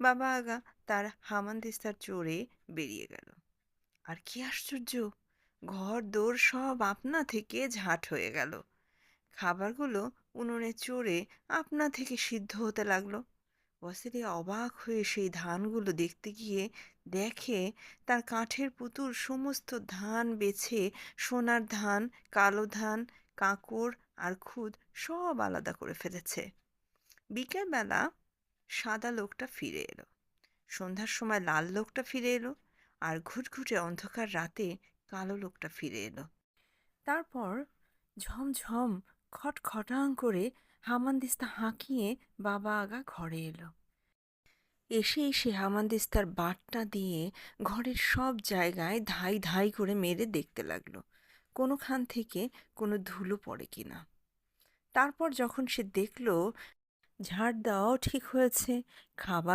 বাবা আগা তার হামানদিস্তার চড়ে বেরিয়ে গেল। আর কি আশ্চর্য ঘর দোর সব আপনা থেকে ঝাঁট হয়ে গেল। খাবারগুলো উনুনে চড়ে আপনা থেকে সিদ্ধ হতে লাগল। ওয়াসিলি অবাক হয়ে সেই ধানগুলো দেখতে গিয়ে দেখে তার কাঠের পুতুল সমস্ত ধান বেছে সোনার ধান, কালো ধান কাঁকড় আর খুদ সব আলাদা করে ফেলেছে। বিকেলবেলা সাদা লোকটা ফিরে এলো। সন্ধ্যার সময় লাল লোকটা ফিরে এলো আর ঘুটঘুটে অন্ধকার রাতে কালো লোকটা ফিরে এলো। তারপর ঝমঝম, খটখটাং করে হামানদিস্তা হাঁকিয়ে বাবা আগা ঘরে এলো। এসে এসে হামানদিস্তার বাটটা দিয়ে ঘরের সব জায়গায় ধাই ধাই করে মেরে দেখতে লাগল। কোনোখান থেকে কোনো ধুলো পড়ে কিনা। তারপর যখন সে দেখল ঝাড় দেওয়াও ঠিক হয়েছে খাবার